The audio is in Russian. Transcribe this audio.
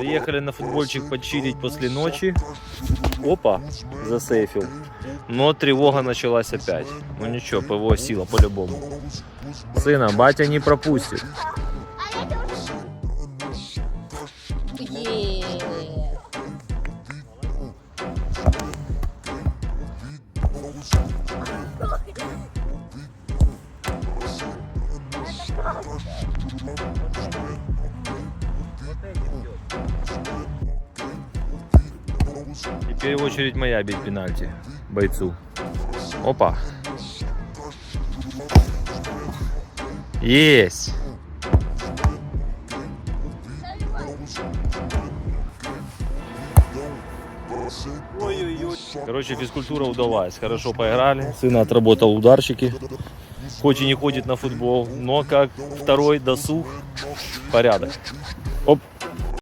Приехали на футбольчик почилить после ночи. Опа, засейфил. Но тревога началась опять. Ну ничего, ПВО сила по-любому. Сына, батя не пропустит. Є. Теперь очередь моя бить пенальти бойцу. Опа. Есть. Короче, физкультура удалась. Хорошо поиграли. Сын отработал ударчики. Хоть и не ходит на футбол, но как второй досуг порядок.